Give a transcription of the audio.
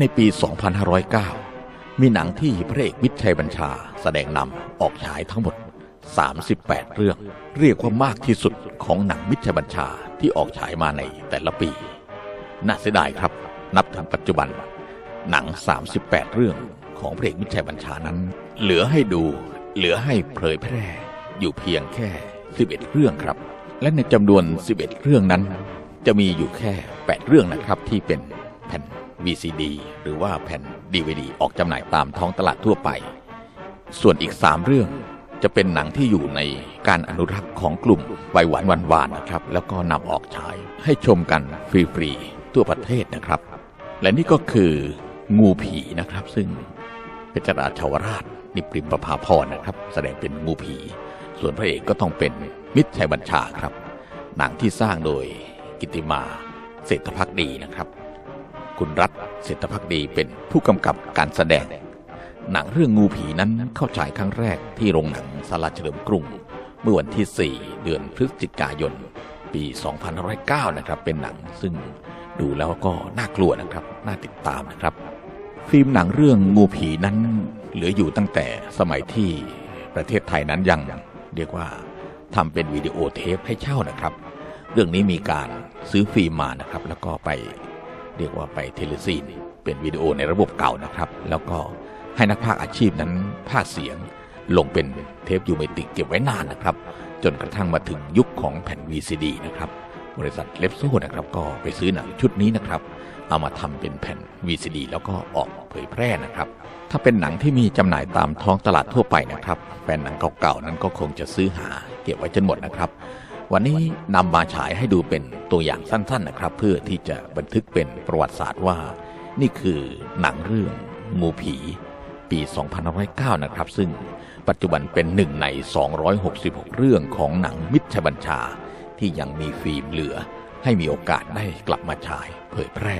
ในปี 2509 มีหนังที่พระเอกมิชัยบัญชาแสดงนำออกฉายทั้งหมด 38 เรื่อง เรียกว่ามากที่สุดของหนังมิชัยบัญชาที่ออกฉายมาในแต่ละปี น่าเสียดายครับ นับถึงปัจจุบัน หนัง 38 เรื่องของพระเอกมิชัยบัญชานั้น เหลือให้ดู เหลือให้เผยแพร่ อยู่เพียงแค่ 11 เรื่องครับ และในจำนวน 11 เรื่องนั้น จะมีอยู่แค่ 8 เรื่องนะครับที่เป็น VCD หรือว่าแผ่น DVD ออกจำหน่ายตามท้องตลาดทั่วไป ส่วนอีก 3 เรื่องจะเป็นหนังที่อยู่ในการอนุรักษ์ของกลุ่มวัยหวานวันวานนะครับ แล้วก็นำออกฉายให้ชมกันฟรีๆทั่วประเทศนะครับ และนี่ก็คืองูผีนะครับ ซึ่งเพชรราชาวราชนิปริมประภาพรนะครับ แสดงเป็นงูผี ส่วนพระเอกก็ต้องเป็นมิตรชัยบัญชาครับ หนังที่สร้างโดยกิตติมาเศรษฐพักดีนะครับ คุณรัฐเศรษฐพักดีเป็นผู้กำกับการแสดง หนังเรื่องงูผีนั้นเข้าฉายครั้งแรกที่โรงหนังสาราเฉลิมกรุง เมื่อวันที่ 4 เดือนพฤศจิกายน ปี 2509 นะครับ เป็นหนังซึ่งดูแล้วก็น่ากลัวนะครับ น่าติดตามนะครับ ฟิล์มหนังเรื่องงูผีนั้นเหลืออยู่ตั้งแต่สมัยที่ประเทศไทยนั้นยังเรียกว่าทำเป็นวิดีโอเทปให้เช่านะครับ เรื่องนี้มีการซื้อฟิล์มมานะครับ แล้วก็ไป เรียกว่าไปเทเลซีนเป็นวิดีโอในระบบเก่านะครับ แล้วก็ให้นักพากย์อาชีพนั้นพากเสียงลงเป็นเทปยูเมติกเก็บไว้นานนะครับ จนกระทั่งมาถึงยุคของแผ่น VCD นะครับ บริษัทเลปโซนะครับก็ไปซื้อหนังชุดนี้นะครับ เอามาทำเป็นแผ่น VCD แล้วก็ออกเผยแพร่นะครับ ถ้าเป็นหนังที่มีจำหน่ายตามท้องตลาดทั่วไปนะครับ แฟนหนังเก่าๆนั้นก็คงจะซื้อหาเก็บไว้จนหมดนะครับ วันนี้นำมาฉายให้ดูเป็นตัวอย่างสั้นๆนะครับ เพื่อที่จะบันทึกเป็นประวัติศาสตร์ว่า นี่คือหนังเรื่องงูผีปี 2509 นะครับ ซึ่งปัจจุบันเป็นหนึ่งใน 266 เรื่องของหนังมิชบัญชา ที่ยังมีฟิล์มเหลือ ให้มีโอกาสได้กลับมาฉายเผยแพร่